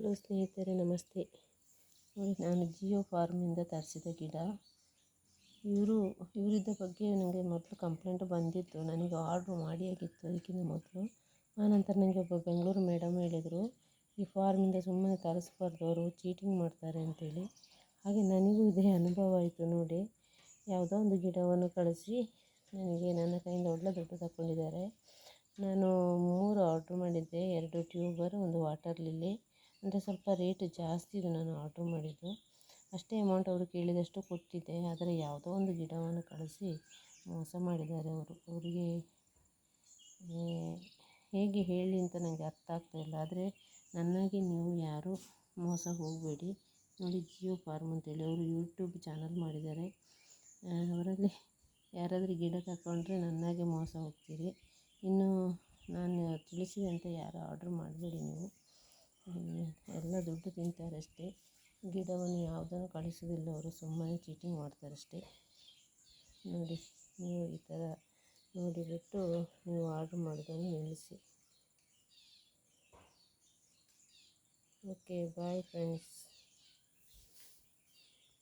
Hello ಸ್ನೇಹಿತರೆ, ನಮಸ್ತೆ. ನೋಡಿ, ನಾನು ಜಿಯೋ ಫಾರ್ಮಿಂದ ತರಿಸಿದ ಗಿಡ. ಇವರು, ಇವರಿದ್ದ ಬಗ್ಗೆ ನನಗೆ ಮೊದಲು ಕಂಪ್ಲೇಂಟ್ ಬಂದಿತ್ತು. ನನಗೆ ಆರ್ಡ್ರ್ ಮಾಡಿ ಆಗಿತ್ತು ಅದಕ್ಕಿಂತ ಮೊದಲು. ಆನಂತರ ನನಗೆ ಒಬ್ಬ ಬೆಂಗಳೂರು ಮೇಡಮ್ ಹೇಳಿದರು, ಈ ಫಾರ್ಮಿಂದ ಸುಮ್ಮನೆ ತರಿಸ್ಬಾರ್ದು ಚೀಟಿಂಗ್ ಮಾಡ್ತಾರೆ ಅಂತೇಳಿ. ಹಾಗೆ ನನಗೂ ಇದೇ ಅನುಭವ ಆಯಿತು ನೋಡಿ. ಯಾವುದೋ ಒಂದು ಗಿಡವನ್ನು ಕಳಿಸಿ ನನಗೆ ನನ್ನ ಕೈಯಿಂದ ಒಳ್ಳೆ ದುಡ್ಡು ತಗೊಂಡಿದ್ದಾರೆ ನಾನು ಮೂರು ಆರ್ಡ್ರ್ ಮಾಡಿದ್ದೆ, ಎರಡು ಟ್ಯೂಬರ್ ಒಂದು ವಾಟರ್ ಲಿಲ್ಲಿ ಅಂದರೆ ಸ್ವಲ್ಪ ರೇಟ್ ಜಾಸ್ತಿ ಇದು ನಾನು ಆರ್ಡ್ರ್ ಮಾಡಿದ್ದು. ಅಷ್ಟೇ ಅಮೌಂಟ್ ಅವರು ಕೇಳಿದಷ್ಟು ಕೊಟ್ಟಿದ್ದೆ. ಆದರೆ ಯಾವುದೋ ಒಂದು ಗಿಡವನ್ನು ಕಳಿಸಿ ಮೋಸ ಮಾಡಿದ್ದಾರೆ ಅವರು. ಅವರಿಗೆ ಹೇಗೆ ಹೇಳಿ ಅಂತ ನನಗೆ ಅರ್ಥ ಆಗ್ತಾ ಇಲ್ಲ. ಆದರೆ ನನಗೆ ನೀವು ಯಾರೂ ಮೋಸ ಹೋಗಬೇಡಿ. ನೋಡಿ ಜಿಯೋ ಫಾರ್ಮ್ ಅಂತೇಳಿ ಅವರು ಯೂಟ್ಯೂಬ್ ಚಾನಲ್ ಮಾಡಿದ್ದಾರೆ. ಅವರಲ್ಲಿ ಯಾರಾದರೂ ಗಿಡ ತಗೊಂಡ್ರೆ ನನಗೆ ಮೋಸ ಹೋಗ್ತೀರಿ. ಇನ್ನು ನಾನು ತಿಳಿಸಿದಂತೆ ಯಾರು ಆರ್ಡ್ರ್ ಮಾಡಬೇಡಿ ನೀವು. ದುಡ್ಡು ತಿಂತಾರೆ ಅಷ್ಟೇ ಗಿಡವನ್ನು ಯಾವುದನ್ನು ಕಳಿಸೋದಿಲ್ಲ ಅವರು ಸುಮ್ಮನೆ ಚೀಟಿಂಗ್ ಮಾಡ್ತಾರಷ್ಟೇ. ನೋಡಿ, ನೀವು ಈ ಥರ ನೋಡಿಬಿಟ್ಟು ನೀವು ಆರ್ಡ್ರ್ ಮಾಡೋದನ್ನು ನಿಲ್ಲಿಸಿ. Okay, bye friends.